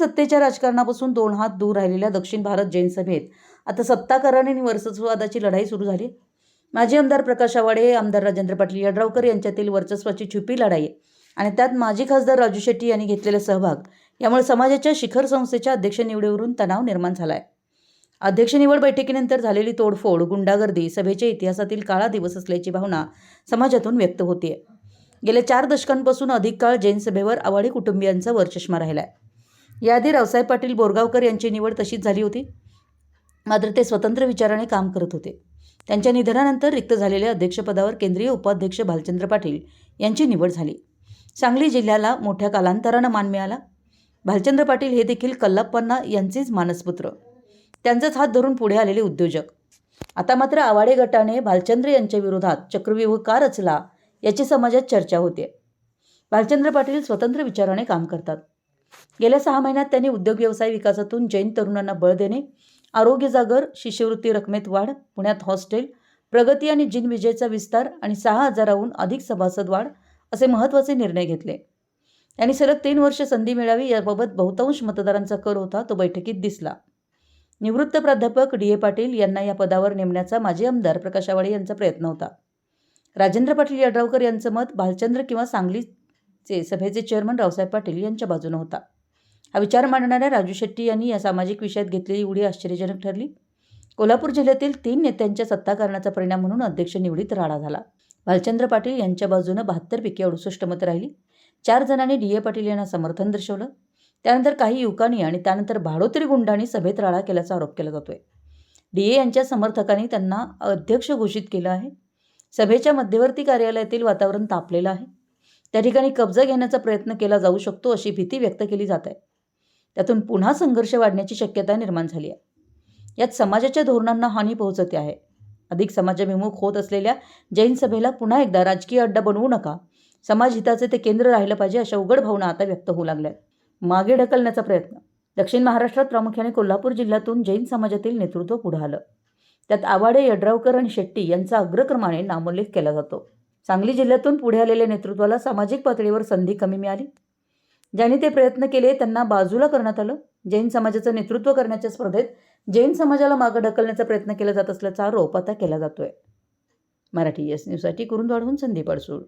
सत्तेच्या राजकारणापासून दोन हात दूर राहिलेल्या दक्षिण भारत जैन सभेत आता सत्ताकारण आणि वर्चस्ववादाची लढाई सुरू झाली. माजी आमदार प्रकाश आवाडे आमदार राजेंद्र पाटील यड्रावकर यांच्यातील वर्चस्वाची छुपी लढाई आणि त्यात माजी खासदार राजू शेट्टी यांनी घेतलेला सहभाग यामुळे समाजाच्या शिखर संस्थेच्या अध्यक्ष निवडीवरून तणाव निर्माण झाला आहे अध्यक्ष निवड बैठकीनंतर झालेली तोडफोड गुंडागर्दी सभेच्या इतिहासातील काळा दिवस असल्याची भावना समाजातून व्यक्त होतीये. गेल्या चार दशकांपासून अधिक काळ जैन सभेवर आवाडी कुटुंबियांचा वर्चष्मा राहिला आहे याआधी रावसाहेब पाटील बोरगावकर यांची निवड तशीच झाली होती. मात्र ते स्वतंत्र विचाराने काम करत होते. त्यांच्या निधनानंतर रिक्त झालेल्या अध्यक्षपदावर केंद्रीय उपाध्यक्ष भालचंद्र पाटील यांची निवड झाली. सांगली जिल्ह्याला मोठ्या कालांतरानं मान मिळाला. भालचंद्र पाटील हे देखील कल्लप्पन्ना यांचेच मानसपुत्र. त्यांचाच हात धरून पुढे आलेले उद्योजक. आता मात्र आवाडे गटाने भालचंद्र यांच्या विरोधात चक्रव्यूह का रचला याची समाजात चर्चा होते. भालचंद्र पाटील स्वतंत्र विचाराने काम करतात. गेल्या सहा महिन्यात त्यांनी उद्योग व्यवसाय विकासातून जैन तरुणांना बळ देणे आरोग्य जागर शिष्यवृत्ती रकमेत वाढ पुण्यात हॉस्टेल प्रगती आणि जिन विजयचा विस्तार आणि सहा हजाराहून अधिक सभासद वाढ असे महत्त्वाचे निर्णय घेतले. त्यांनी सलग तीन वर्ष संधी मिळावी याबाबत बहुतांश मतदारांचा कल होता तो बैठकीत दिसला. निवृत्त प्राध्यापक डी ए पाटील यांना या पदावर नेमण्याचा माजी आमदार प्रकाश आवाडे यांचा प्रयत्न होता. राजेंद्र पाटील यड्रावकर यांचं मत भालचंद्र किंवा सांगली चे सभेचे चेअरमन रावसाहेब पाटील यांच्या बाजूनं होता. हा विचार मांडणाऱ्या राजू शेट्टी यांनी या सामाजिक विषयात घेतलेली उडी आश्चर्यजनक ठरली. कोल्हापूर जिल्ह्यातील तीन नेत्यांच्या सत्ताकारणाचा परिणाम म्हणून अध्यक्ष निवडीत राडा झाला. भालचंद्र पाटील यांच्या बाजूनं बहात्तरपैकी अडुसष्ट मतं राहिली. चार जणांनी डी ए पाटील यांना समर्थन दर्शवलं. त्यानंतर काही युवकांनी आणि त्यानंतर भाडोत्री गुंडांनी सभेत राडा केल्याचा आरोप केला जातोय. डी ए यांच्या समर्थकांनी त्यांना अध्यक्ष घोषित केलं आहे. सभेच्या मध्यवर्ती कार्यालयातील वातावरण तापलेलं आहे. त्या ठिकाणी कब्जा घेण्याचा प्रयत्न केला जाऊ शकतो अशी भीती व्यक्त केली जात आहे. त्यातून पुन्हा संघर्ष वाढण्याची शक्यता निर्माण झाली आहे. यात समाजाच्या धोरणांना हानी पोहोचते आहे. अधिक समाजाभिमुख होत असलेल्या जैन सभेला पुन्हा एकदा राजकीय अड्डा बनवू नका. समाज हिताचे ते केंद्र राहिलं पाहिजे अशा उघड भावना आता व्यक्त होऊ लागल्या मागे ढकलण्याचा प्रयत्न. दक्षिण महाराष्ट्रात प्रामुख्याने कोल्हापूर जिल्ह्यातून जैन समाजातील नेतृत्व पुढं आलं. त्यात आवाडे यड्रावकर आणि शेट्टी यांचा अग्रक्रमाने नामोल्लेख केला जातो. सांगली जिल्ह्यातून पुढे आलेल्या नेतृत्वाला सामाजिक पातळीवर संधी कमी मिळाली. ज्यांनी ते प्रयत्न केले त्यांना बाजूला करण्यात आलं. जैन समाजाचं नेतृत्व करण्याच्या स्पर्धेत जैन समाजाला मागं ढकलण्याचा प्रयत्न केला जात असल्याचा आरोप आता केला जातोय. मराठी एस न्यूजसाठी कुरुंदवाडहून संदीप अडसूळ.